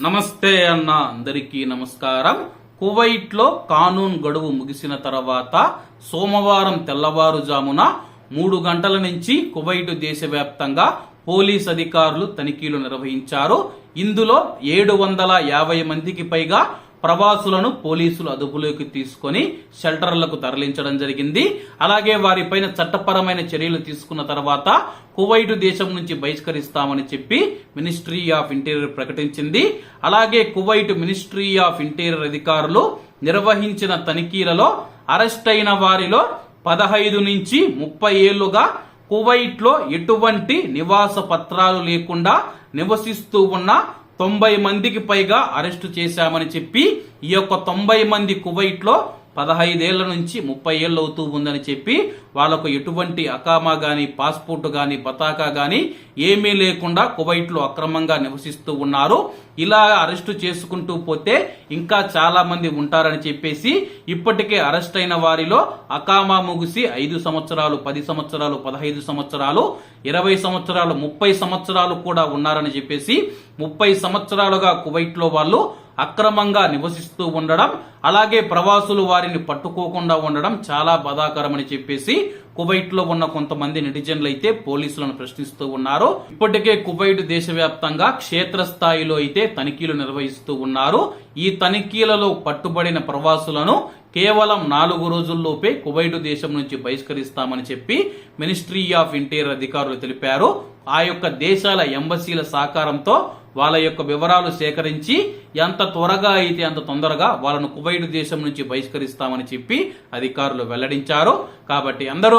నమస్తే అన్న అందరికీ నమస్కారం. కువైట్లో కానూన్ గడువు ముగిసిన తర్వాత సోమవారం తెల్లవారుజామున మూడు గంటల నుంచి కువైట్ దేశవ్యాప్తంగా పోలీస్ అధికారులు తనిఖీలు నిర్వహించారు. ఇందులో ఏడు వందల యాభై మందికి పైగా ప్రవాసులను పోలీసులు అదుపులోకి తీసుకొని షెల్టర్లకు తరలించడం జరిగింది. అలాగే వారిపైన చట్టపరమైన చర్యలు తీసుకున్న తర్వాత కువైట్ దేశం నుంచి బహిష్కరిస్తామని చెప్పి మినిస్ట్రీ ఆఫ్ ఇంటీరియర్ ప్రకటించింది. అలాగే కువైట్ మినిస్ట్రీ ఆఫ్ ఇంటీరియర్ అధికారులు నిర్వహించిన తనిఖీలలో అరెస్ట్ అయిన వారిలో పదహైదు నుంచి ముప్పై ఏళ్ళుగా కువైట్లో ఎటువంటి నివాస పత్రాలు లేకుండా నివసిస్తూ ఉన్న తొంభై మందికి పైగా అరెస్టు చేశామని చెప్పి ఈ యొక్క తొంభై మంది కువైట్లో పదహైదేళ్ళ నుంచి ముప్పై ఏళ్ళు అవుతూ ఉందని చెప్పి వాళ్ళకు ఎటువంటి అకామా కానీ పాస్పోర్ట్ కానీ పతాకా కానీ ఏమీ లేకుండా కువైట్లో అక్రమంగా నివసిస్తూ ఉన్నారు. ఇలా అరెస్టు చేసుకుంటూ పోతే ఇంకా చాలా మంది ఉంటారని చెప్పేసి ఇప్పటికే అరెస్ట్ అయిన వారిలో అకామా ముగిసి ఐదు సంవత్సరాలు పది సంవత్సరాలు పదహైదు సంవత్సరాలు ఇరవై సంవత్సరాలు ముప్పై సంవత్సరాలు కూడా ఉన్నారని చెప్పేసి ముప్పై సంవత్సరాలుగా కువైట్లో వాళ్ళు అక్రమంగా నివసిస్తూ ఉండడం అలాగే ప్రవాసులు వారిని పట్టుకోకుండా ఉండడం చాలా బాధాకరమని చెప్పేసి కువైట్లో ఉన్న కొంతమంది నెటిజన్లు అయితే పోలీసులను ప్రశ్నిస్తూ ఉన్నారు. ఇప్పటికే కువైట్ దేశవ్యాప్తంగా క్షేత్రస్థాయిలో అయితే తనిఖీలు నిర్వహిస్తూ ఉన్నారు. ఈ తనిఖీలలో పట్టుబడిన ప్రవాసులను కేవలం నాలుగు రోజుల్లోపే కువైట్ దేశం నుంచి బహిష్కరిస్తామని చెప్పి మినిస్ట్రీ ఆఫ్ ఇంటీరియర్ అధికారులు తెలిపారు. ఆ యొక్క దేశాల ఎంబసీల సహకారంతో వాళ్ళ యొక్క వివరాలు సేకరించి ఎంత త్వరగా అయితే అంత తొందరగా వాళ్ళను కువైట్ దేశం నుంచి బహిష్కరిస్తామని చెప్పి అధికారులు వెల్లడించారు. కాబట్టి అందరూ